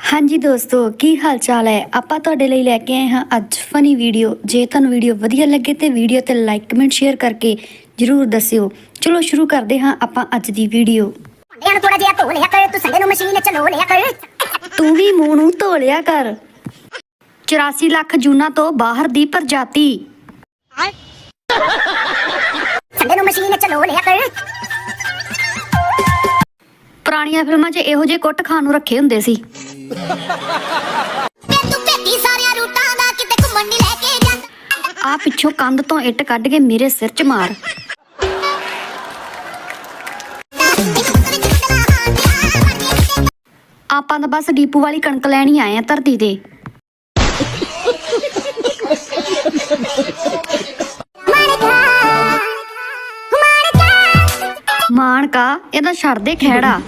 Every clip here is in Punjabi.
ਹਾਂਜੀ ਦੋਸਤੋ ਕੀ ਹਾਲ ਚਾਲ ਹੈ? ਆਪਾਂ ਤੁਹਾਡੇ ਲਈ ਲੈ ਕੇ ਆਏ ਹਾਂ ਅੱਜ ਫਨੀ ਵੀਡੀਓ ਜੇ ਤੁਹਾਨੂੰ ਵੀਡੀਓ ਵਧੀਆ ਲੱਗੇ ਤੇ ਵੀਡੀਓ ਤੇ ਲਾਈਕ ਕਮੈਂਟ ਸ਼ੇਅਰ ਕਰਕੇ ਜਰੂਰ ਦੱਸਿਓ। ਚਲੋ ਸ਼ੁਰੂ ਕਰਦੇ ਹਾਂ ਆਪਾਂ ਅੱਜ ਦੀ ਵੀਡੀਓ ਭਾਂਡਿਆਂ ਨੂੰ ਥੋੜਾ ਜਿਹਾ ਧੋ ਲਿਆ ਕਰ ਤੂੰ ਸੰਡੇ ਨੂੰ ਮਸ਼ੀਨ ਚਲੋ ਲਿਆ ਕਰ। ਤੂੰ ਵੀ ਮੂੰਹ ਨੂੰ ਧੋ ਲਿਆ ਕਰ। 84 ਲੱਖ ਜੂਨਾ ਤੋਂ ਬਾਹਰ ਦੀ ਪ੍ਰਜਾਤੀ। ਸੰਡੇ ਨੂੰ ਮਸ਼ੀਨ ਚਲੋ ਲਿਆ ਕਰ। ਪੁਰਾਣੀਆਂ ਫਿਲਮਾਂ 'ਚ ਇਹੋ ਜਿਹੇ ਕੁੱਟ ਖਾਣ ਨੂੰ ਰੱਖੇ ਹੁੰਦੇ ਸੀ। ਤੇ ਆ ਪਿੱਛੋਂ ਕੰਧ ਤੋਂ ਇੱਟ ਕੱਢ ਕੇ ਮੇਰੇ ਸਿਰ 'ਚ ਮਾਰ। ਆਪਾਂ ਤਾਂ ਬਸ ਡੀਪੂ ਵਾਲੀ ਕਣਕ ਲੈਣੀ ਆਏ ਆ ਧਰਤੀ ਤੇ। ਮਾਣਕਾ ਇਹਦਾ ਛੱਡ ਦੇ ਖਹਿੜਾ।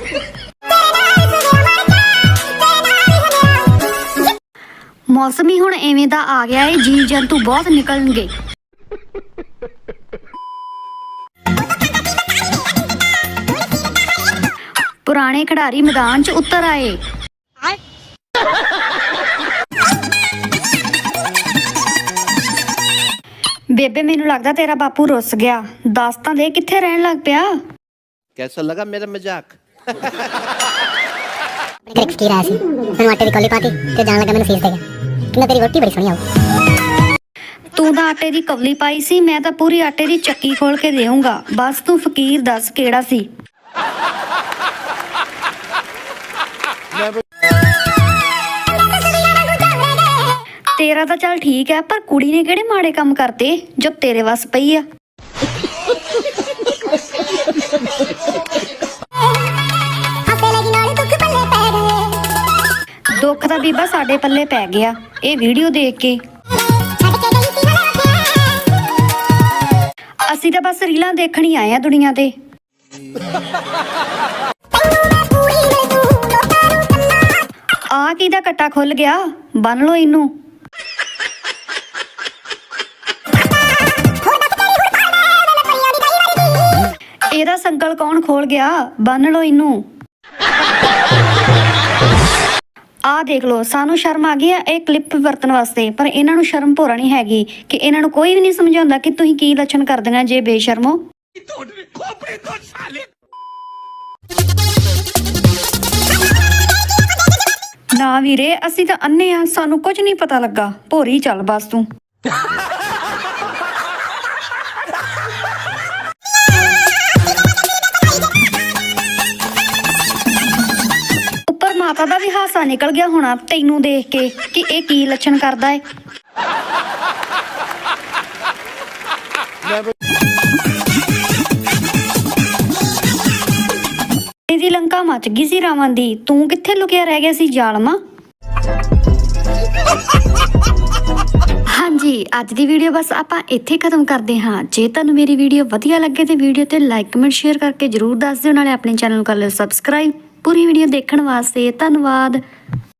ਮੌਸਮ ਹੀ ਹੁਣ ਐਵੇਂ ਦਾ ਆ ਗਿਆ ਏ ਜੀ ਜੰਤੂ ਬਹੁਤ ਨਿਕਲਣਗੇ ਪੁਰਾਣੇ ਖਿਡਾਰੀ ਮੈਦਾਨ 'ਚ ਉਤਰ ਆਏ ਬੇਬੇ ਮੈਨੂੰ ਲੱਗਦਾ ਤੇਰਾ ਬਾਪੂ ਰੁੱਸ ਗਿਆ ਦੱਸ ਤਾਂ ਦੇ ਕਿੱਥੇ ਰਹਿਣ ਲੱਗ ਪਿਆ कैसा लगा मेरा मजाक ਮੇਰੇ ਘਰੇ ਫਕੀਰ ਆਇਆ ਸੀ ਮੈਨੂੰ ਆਟੇ ਦੀ ਕੋਲੀ ਪਾਤੀ ਤੇ ਜਾਣ ਲੱਗਾ ਮੈਨੂੰ ਫੀਸ ਦੇ ਗਿਆ ਕਹਿੰਦਾ ਤੇਰੀ ਰੋਟੀ ਬੜੀ ਸੋਹਣੀ ਆਉ ਤੂੰ ਤਾਂ ਆਟੇ ਦੀ ਕਵਲੀ ਪਾਈ ਸੀ, ਮੈਂ ਤਾਂ ਪੂਰੀ ਆਟੇ ਦੀ ਚੱਕੀ ਖੋਲ ਕੇ ਦੇਊਂਗਾ। ਬਸ ਤੂੰ ਫਕੀਰ ਦੱਸ ਕਿਹੜਾ ਸੀ? ਤੇਰਾ ਤਾਂ ਚੱਲ ਠੀਕ ਹੈ ਪਰ ਕੁੜੀ ਨੇ ਕਿਹੜੇ ਮਾੜੇ ਕੰਮ ਕਰਤੇ, ਜੋ ਤੇਰੇ ਵੱਸ ਪਈ ਆ? ਦੁੱਖ ਦਾ ਬੀਬਾ ਸਾਡੇ ਪੱਲੇ ਪੈ ਗਿਆ। ਇਹ ਵੀਡੀਓ ਦੇਖ ਕੇ। ਅਸੀਂ ਤਾਂ ਬਸ ਰੀਲਾਂ ਦੇਖਣ ਹੀ ਆਏ ਆ ਦੁਨੀਆ ਤੇ। ਤੈਨੂੰ ਮੈਂ ਪੂਰੀ ਕੱਟਾ ਖੁੱਲ ਗਿਆ? ਬੰਨ ਲਓ ਇਹਨੂੰ। ਇਹਦਾ ਸੰਕਲ ਕੌਣ ਖੋਲ ਗਿਆ? ਬੰਨ ਲਓ ਇਹਨੂੰ। ਆ ਦੇਖ ਲਓ, ਸਾਨੂੰ ਸ਼ਰਮ ਆ ਗਈ ਆ ਇਹ ਕਲਿੱਪ ਵਰਤਣ ਵਾਸਤੇ, ਪਰ ਇਹਨਾਂ ਨੂੰ ਸ਼ਰਮ ਭੋਰਾ ਨਹੀਂ ਹੈਗੀ ਕਿ ਇਹਨਾਂ ਨੂੰ ਕੋਈ ਵੀ ਨਹੀਂ ਸਮਝਾਉਂਦਾ ਕਿ ਤੁਸੀਂ ਕੀ ਲੱਛਣ ਕਰਦੀਆਂ ਜੇ ਬੇਸ਼ਰਮੋ ਨਾ ਵੀਰੇ, ਅਸੀਂ ਤਾਂ ਅੰਨੇ ਆ, ਸਾਨੂੰ ਕੁਝ ਨਹੀਂ ਪਤਾ ਲੱਗਾ। ਭੋਰੀ ਚੱਲ ਬਸ ਤੂੰ। ਉੱਪਰ ਵੀ ਹਾਸਾ ਨਿਕਲ ਗਿਆ ਹੋਣਾ ਤੈਨੂੰ ਦੇਖ ਕੇ ਕਿ ਇਹ ਕੀ ਲੱਛਣ ਕਰਦਾ ਏ। ਇਹਦੀ ਲੰਕਾ ਮਚ ਗਈ ਸੀ ਰਾਵਣ ਦੀ। ਤੂੰ ਕਿੱਥੇ ਲੁਕਿਆ ਰਹਿ ਗਿਆ ਸੀ ਜ਼ਾਲਮਾ? ਹਾਂਜੀ, ਅੱਜ ਦੀ ਵੀਡੀਓ ਬਸ ਆਪਾਂ ਇੱਥੇ ਖਤਮ ਕਰਦੇ ਹਾਂ। ਜੇ ਤੁਹਾਨੂੰ ਮੇਰੀ ਵੀਡੀਓ ਵਧੀਆ ਲੱਗੇ ਤੇ ਵੀਡੀਓ ਤੇ ਲਾਈਕ ਕਮੈਂਟ ਸ਼ੇਅਰ ਕਰਕੇ ਜਰੂਰ ਦੱਸ ਦਿਓ। ਨਾਲੇ ਆਪਣੇ ਚੈਨਲ ਨੂੰ ਕਰ ਲਿਓ ਸਬਸਕ੍ਰਾਈਬ ਪੂਰੀ ਵੀਡੀਓ ਦੇਖਣ ਵਾਸਤੇ ਧੰਨਵਾਦ।